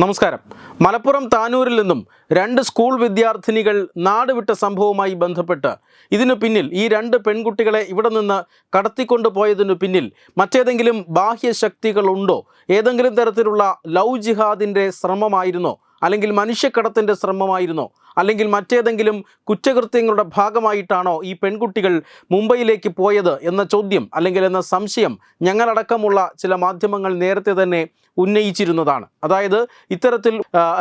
നമസ്കാരം. മലപ്പുറം താനൂരിൽ നിന്നും രണ്ട് സ്കൂൾ വിദ്യാർത്ഥിനികൾ നാടുവിട്ട സംഭവവുമായി ബന്ധപ്പെട്ട് ഇതിനു പിന്നിൽ ഈ രണ്ട് പെൺകുട്ടികളെ ഇവിടെ നിന്ന് കടത്തിക്കൊണ്ടു പോയതിനു പിന്നിൽ മറ്റേതെങ്കിലും ബാഹ്യശക്തികളുണ്ടോ ഏതെങ്കിലും തരത്തിലുള്ള ലവ് ജിഹാദിന്റെ ശ്രമമായിരുന്നോ? അല്ലെങ്കിൽ മനുഷ്യക്കടത്തിന്റെ ശ്രമമായിരുന്നോ? അല്ലെങ്കിൽ മറ്റേതെങ്കിലും കുറ്റകൃത്യങ്ങളുടെ ഭാഗമായിട്ടാണോ ഈ പെൺകുട്ടികൾ മുംബൈയിലേക്ക് പോയത് എന്ന ചോദ്യം അല്ലെങ്കിൽ എന്ന സംശയം ഞങ്ങളടക്കമുള്ള ചില മാധ്യമങ്ങൾ നേരത്തെ തന്നെ ഉന്നയിച്ചിരുന്നതാണ്. അതായത് ഇത്തരത്തിൽ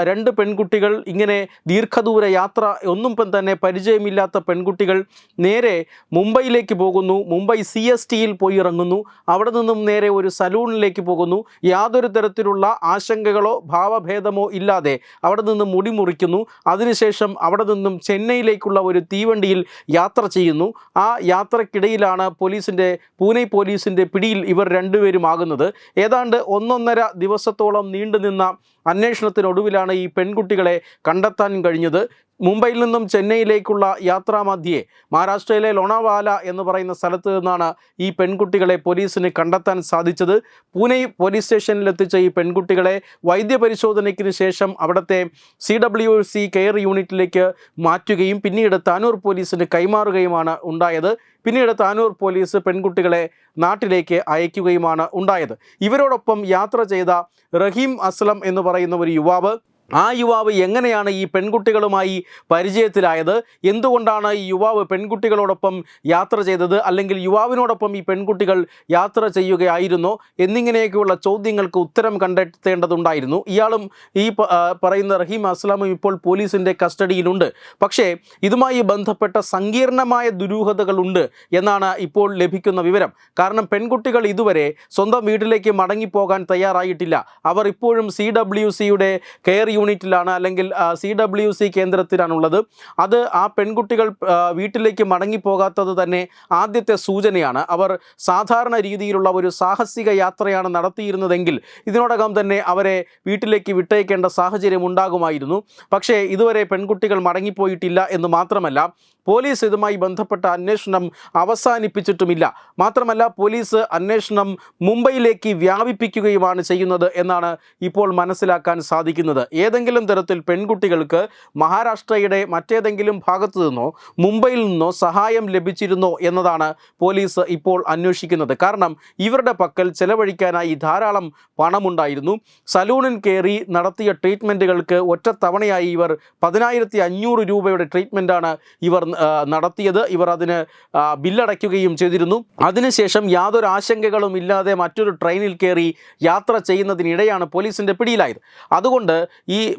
രണ്ട് പെൺകുട്ടികൾ ഇങ്ങനെ ദീർഘദൂര യാത്ര ഒന്നും തന്നെ പരിചയമില്ലാത്ത പെൺകുട്ടികൾ നേരെ മുംബൈയിലേക്ക് പോകുന്നു. മുംബൈ സി എസ് ടിയിൽ പോയി ഇറങ്ങുന്നു. അവിടെ നിന്നും നേരെ ഒരു സലൂണിലേക്ക് പോകുന്നു. യാതൊരു തരത്തിലുള്ള ആശങ്കകളോ ഭാവഭേദമോ ഇല്ലാതെ അവിടെ നിന്ന് മുടി മുറിക്കുന്നു. അതിനുശേഷം അവിടെ നിന്നും ചെന്നൈയിലേക്കുള്ള ഒരു തീവണ്ടിയിൽ യാത്ര ചെയ്യുന്നു. ആ യാത്രക്കിടയിലാണ് പോലീസിന്റെ പൂനെ പോലീസിന്റെ പിടിയിൽ ഇവർ രണ്ടുപേരും ആകുന്നത് ഏതാണ്ട് ഒന്നൊന്നര ദിവസത്തോളം നീണ്ടുനിന്ന അന്വേഷണത്തിനൊടുവിലാണ് ഈ പെൺകുട്ടികളെ കണ്ടെത്താൻ കഴിഞ്ഞത്. മുംബൈയിൽ നിന്നും ചെന്നൈയിലേക്കുള്ള യാത്രാമധ്യേ മഹാരാഷ്ട്രയിലെ ലോണാവാല എന്ന് പറയുന്ന സ്ഥലത്ത് നിന്നാണ് ഈ പെൺകുട്ടികളെ പോലീസിന് കണ്ടെത്താൻ സാധിച്ചത്. പൂനെ പോലീസ് സ്റ്റേഷനിലെത്തിച്ച ഈ പെൺകുട്ടികളെ വൈദ്യപരിശോധനയ്ക്കിന് ശേഷം അവിടുത്തെ സി ഡബ്ല്യു സി കെയർ യൂണിറ്റിലേക്ക് മാറ്റുകയും പിന്നീട് താനൂർ പോലീസിന് കൈമാറുകയുമാണ് ഉണ്ടായത്. പിന്നീട് താനൂർ പോലീസ് പെൺകുട്ടികളെ നാട്ടിലേക്ക് അയക്കുകയുമാണ് ഉണ്ടായത്. ഇവരോടൊപ്പം യാത്ര ചെയ്ത റഹീം അസ്ലം എന്ന് പറയുന്ന ഒരു യുവാവ് ആ യുവാവ് എങ്ങനെയാണ് ഈ പെൺകുട്ടികളുമായി പരിചയത്തിലായത്? എന്തുകൊണ്ടാണ് ഈ യുവാവ് പെൺകുട്ടികളോടൊപ്പം യാത്ര ചെയ്തത്? അല്ലെങ്കിൽ യുവാവിനോടൊപ്പം ഈ പെൺകുട്ടികൾ യാത്ര ചെയ്യുകയായിരുന്നോ? എന്നിങ്ങനെയൊക്കെയുള്ള ചോദ്യങ്ങൾക്ക് ഉത്തരം കണ്ടെത്തേണ്ടതുണ്ടായിരുന്നു. ഇയാളും ഈ പറയുന്ന റഹീം അസ്ലാമും ഇപ്പോൾ പോലീസിന്റെ കസ്റ്റഡിയിലുണ്ട്. പക്ഷേ ഇതുമായി ബന്ധപ്പെട്ട സങ്കീർണമായ ദുരൂഹതകളുണ്ട് എന്നാണ് ഇപ്പോൾ ലഭിക്കുന്ന വിവരം. കാരണം പെൺകുട്ടികൾ ഇതുവരെ സ്വന്തം വീട്ടിലേക്ക് മടങ്ങിപ്പോകാൻ തയ്യാറായിട്ടില്ല. അവർ ഇപ്പോഴും സി ഡബ്ല്യു സിയുടെ കെയർ യൂണിറ്റിലാണ് അല്ലെങ്കിൽ സി ഡബ്ല്യു സി കേന്ദ്രത്തിലാണുള്ളത്. അത് ആ പെൺകുട്ടികൾ വീട്ടിലേക്ക് മടങ്ങിപ്പോകാത്തത് തന്നെ ആദ്യത്തെ സൂചനയാണ്. അവർ സാധാരണ രീതിയിലുള്ള ഒരു സാഹസിക യാത്രയാണ് നടത്തിയിരുന്നതെങ്കിൽ ഇതിനോടകം തന്നെ അവരെ വീട്ടിലേക്ക് വിട്ടയക്കേണ്ട സാഹചര്യം ഉണ്ടാകുമായിരുന്നു. പക്ഷേ ഇതുവരെ പെൺകുട്ടികൾ മടങ്ങിപ്പോയിട്ടില്ല എന്ന് മാത്രമല്ല പോലീസ് ഇതുമായി ബന്ധപ്പെട്ട അന്വേഷണം അവസാനിപ്പിച്ചിട്ടുമില്ല. മാത്രമല്ല പോലീസ് അന്വേഷണം മുംബൈയിലേക്ക് വ്യാപിപ്പിക്കുകയുമാണ് ചെയ്യുന്നത് എന്നാണ് ഇപ്പോൾ മനസ്സിലാക്കാൻ സാധിക്കുന്നത്. ഏതെങ്കിലും തരത്തിൽ പെൺകുട്ടികൾക്ക് മഹാരാഷ്ട്രയുടെ മറ്റേതെങ്കിലും ഭാഗത്തു നിന്നോ മുംബൈയിൽ നിന്നോ സഹായം ലഭിച്ചിരുന്നോ എന്നതാണ് പോലീസ് ഇപ്പോൾ അന്വേഷിക്കുന്നത്. കാരണം ഇവരുടെ പക്കൽ ചെലവഴിക്കാനായി ധാരാളം പണമുണ്ടായിരുന്നു. സലൂണിൽ കയറി നടത്തിയ ട്രീറ്റ്മെന്റുകൾക്ക് ഒറ്റത്തവണയായി ഇവർ പതിനായിരത്തി അഞ്ഞൂറ് രൂപയുടെ ട്രീറ്റ്മെന്റാണ് ഇവർ നടത്തിയത്. ഇവർ അതിന് ബില്ലടയ്ക്കുകയും ചെയ്തിരുന്നു. അതിനുശേഷം യാതൊരു ആശങ്കകളും ഇല്ലാതെ മറ്റൊരു ട്രെയിനിൽ കയറി യാത്ര ചെയ്യുന്നതിനിടെയാണ് പോലീസിന്റെ പിടിയിലായത്. അതുകൊണ്ട്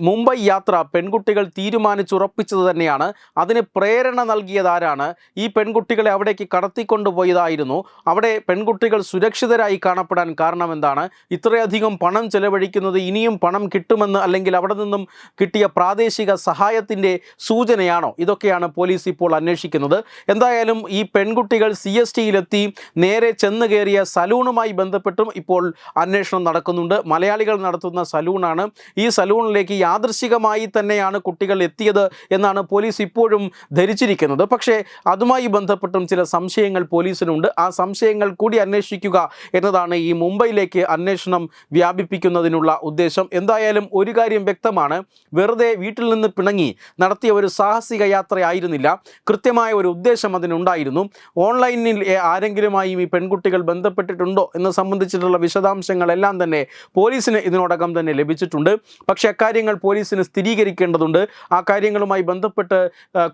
മുംബൈ യാത്ര പെൺകുട്ടികൾ തീരുമാനിച്ചുറപ്പിച്ചത് തന്നെയാണ്. അതിന് പ്രേരണ നൽകിയതാരാണ് ഈ പെൺകുട്ടികളെ അവിടേക്ക് കടത്തിക്കൊണ്ടുപോയതായിരുന്നു. അവിടെ പെൺകുട്ടികൾ സുരക്ഷിതരായി കാണപ്പെടാൻ കാരണം എന്താണ്? ഇത്രയധികം പണം ചെലവഴിക്കുന്നത് ഇനിയും പണം കിട്ടുമെന്ന് അല്ലെങ്കിൽ അവിടെ നിന്നും കിട്ടിയ പ്രാദേശിക സഹായത്തിന്റെ സൂചനയാണോ? ഇതൊക്കെയാണ് പോലീസ് ഇപ്പോൾ അന്വേഷിക്കുന്നത്. എന്തായാലും ഈ പെൺകുട്ടികൾ സി എസ് ടിയിലെത്തി നേരെ ചെന്ന് കയറിയ സലൂണുമായി ബന്ധപ്പെട്ടും ഇപ്പോൾ അന്വേഷണം നടക്കുന്നുണ്ട്. മലയാളികൾ നടത്തുന്ന സലൂണാണ്. ഈ സലൂണിലേക്ക് യാദൃശികമായി തന്നെയാണ് കുട്ടികൾ എത്തിയത് എന്നാണ് പോലീസ് ഇപ്പോഴും ധരിച്ചിരിക്കുന്നത്. പക്ഷേ അതുമായി ബന്ധപ്പെട്ടും ചില സംശയങ്ങൾ പോലീസിനുണ്ട്. ആ സംശയങ്ങൾ കൂടി അന്വേഷിക്കുക എന്നതാണ് ഈ മുംബൈയിലേക്ക് അന്വേഷണം വ്യാപിപ്പിക്കുന്നതിനുള്ള ഉദ്ദേശം. എന്തായാലും ഒരു കാര്യം വ്യക്തമാണ്. വെറുതെ വീട്ടിൽ നിന്ന് പിണങ്ങി നടത്തിയ ഒരു സാഹസിക യാത്രയായിരുന്നില്ല. കൃത്യമായ ഒരു ഉദ്ദേശം അതിനുണ്ടായിരുന്നു. ഓൺലൈനിൽ ആരെങ്കിലുമായും ഈ പെൺകുട്ടികൾ ബന്ധപ്പെട്ടിട്ടുണ്ടോ എന്ന് സംബന്ധിച്ചിട്ടുള്ള വിശദാംശങ്ങളെല്ലാം തന്നെ പോലീസിന് ഇതിനോടകം തന്നെ ലഭിച്ചിട്ടുണ്ട്. പക്ഷേ അക്കാര്യങ്ങൾ പോലീസിന് സ്ഥിരീകരിക്കേണ്ടതുണ്ട്. ആ കാര്യങ്ങളുമായി ബന്ധപ്പെട്ട്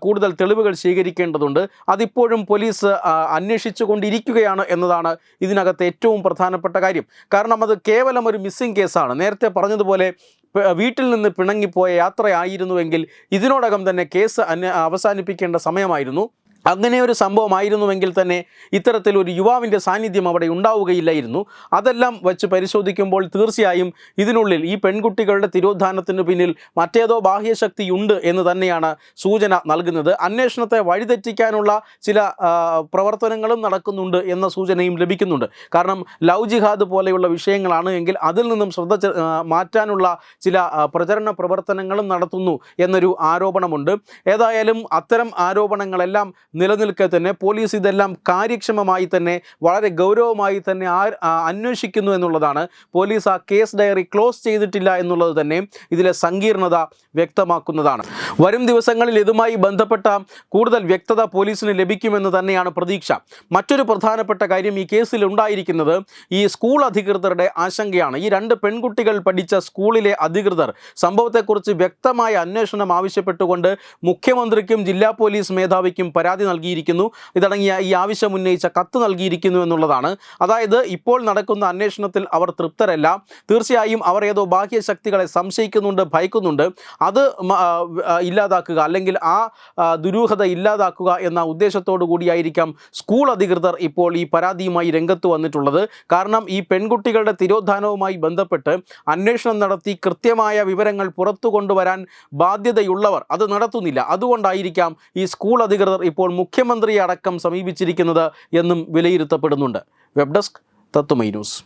കൂടുതൽ തെളിവുകൾ ശേഖരിക്കേണ്ടതുണ്ട്. അതിപ്പോഴും പോലീസ് അന്വേഷിച്ചു കൊണ്ടിരിക്കുകയാണ് എന്നതാണ് ഇതിനകത്ത് ഏറ്റവും പ്രധാനപ്പെട്ട കാര്യം. കാരണം അത് കേവലം ഒരു മിസ്സിംഗ് കേസാണ്. നേരത്തെ പറഞ്ഞതുപോലെ വീട്ടിൽ നിന്ന് പിണങ്ങിപ്പോയ യാത്രയായിരുന്നുവെങ്കിൽ ഇതിനോടകം തന്നെ കേസ് അവസാനിപ്പിക്കേണ്ട സമയമായിരുന്നു. അങ്ങനെ ഒരു സംഭവമായിരുന്നുവെങ്കിൽ തന്നെ ഇത്തരത്തിൽ ഒരു യുവാവിന്റെ സാന്നിധ്യം അവിടെ ഉണ്ടാവുകയില്ലായിരുന്നു. അതെല്ലാം വെച്ച് പരിശോധിക്കുമ്പോൾ തീർച്ചയായും ഇതിനുള്ളിൽ ഈ പെൺകുട്ടികളുടെ തിരോധാനത്തിന് പിന്നിൽ മറ്റേതോ ബാഹ്യശക്തിയുണ്ട് എന്ന് തന്നെയാണ് സൂചന നൽകുന്നത്. അന്വേഷണത്തെ വഴിതെറ്റിക്കാനുള്ള ചില പ്രവർത്തനങ്ങളും നടക്കുന്നുണ്ട് എന്ന സൂചനയും ലഭിക്കുന്നുണ്ട്. കാരണം ലവ് ജിഹാദ് പോലെയുള്ള വിഷയങ്ങളാണ് എങ്കിൽ അതിൽ നിന്നും ശ്രദ്ധ മാറ്റാനുള്ള ചില പ്രചരണ പ്രവർത്തനങ്ങളും നടത്തുന്നു എന്നൊരു ആരോപണമുണ്ട്. ഏതായാലും അത്തരം ആരോപണങ്ങളെല്ലാം നിലനിൽക്കെ തന്നെ പോലീസ് ഇതെല്ലാം കാര്യക്ഷമമായി തന്നെ വളരെ ഗൗരവമായി തന്നെ അന്വേഷിക്കുന്നു എന്നുള്ളതാണ്. പോലീസ് ആ കേസ് ഡയറി ക്ലോസ് ചെയ്തിട്ടില്ല എന്നുള്ളത് തന്നെ ഇതിലെ സങ്കീർണത വ്യക്തമാക്കുന്നതാണ്. വരും ദിവസങ്ങളിൽ ഇതുമായി ബന്ധപ്പെട്ട കൂടുതൽ വ്യക്തത പോലീസിന് ലഭിക്കുമെന്ന് തന്നെയാണ് പ്രതീക്ഷ. മറ്റൊരു പ്രധാനപ്പെട്ട കാര്യം ഈ കേസിൽ ഉണ്ടായിരിക്കുന്നത് ഈ സ്കൂൾ അധികൃതരുടെ ആശങ്കയാണ്. ഈ രണ്ട് പെൺകുട്ടികൾ പഠിച്ച സ്കൂളിലെ അധികൃതർ സംഭവത്തെക്കുറിച്ച് വ്യക്തമായ അന്വേഷണം ആവശ്യപ്പെട്ടുകൊണ്ട് മുഖ്യമന്ത്രിക്കും ജില്ലാ പോലീസ് മേധാവിക്കും പരാതി നൽകിയിരിക്കുന്നു. ഇതടങ്ങിയ ഈ ആവശ്യം ഉന്നയിച്ച കത്ത് നൽകിയിരിക്കുന്നു എന്നുള്ളതാണ്. അതായത് ഇപ്പോൾ നടക്കുന്ന അന്വേഷണത്തിൽ അവർ തൃപ്തരല്ല. തീർച്ചയായും അവർ ഏതോ ബാഹ്യ ശക്തികളെ സംശയിക്കുന്നുണ്ട് ഭയക്കുന്നുണ്ട്. അത് ഇല്ലാതാക്കുക അല്ലെങ്കിൽ ആ, ദുരൂഹത ഇല്ലാതാക്കുക എന്ന ഉദ്ദേശത്തോടു കൂടിയായിരിക്കാം സ്കൂൾ അധികൃതർ ഇപ്പോൾ ഈ പരാതിയുമായി രംഗത്ത് വന്നിട്ടുള്ളത്. കാരണം ഈ പെൺകുട്ടികളുടെ തിരോധാനവുമായി ബന്ധപ്പെട്ട് അന്വേഷണം നടത്തി കൃത്യമായ വിവരങ്ങൾ പുറത്തു കൊണ്ടുവരാൻ ബാധ്യതയുള്ളവർ അത് നടത്തുന്നില്ല. അതുകൊണ്ടായിരിക്കാം ഈ സ്കൂൾ അധികൃതർ ഇപ്പോൾ മുഖ്യമന്ത്രിയെ അടക്കം സമീപിച്ചിരിക്കുന്നത് എന്നും വിലയിരുത്തപ്പെടുന്നുണ്ട്. Web desk Tatwamayi news.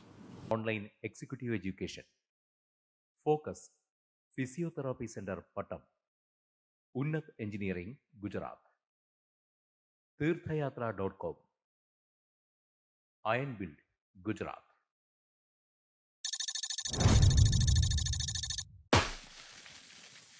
Online executive education focus physiotherapy centre Pattom Unnat engineering Gujarat Theerthayatra dot com iron build Gujarat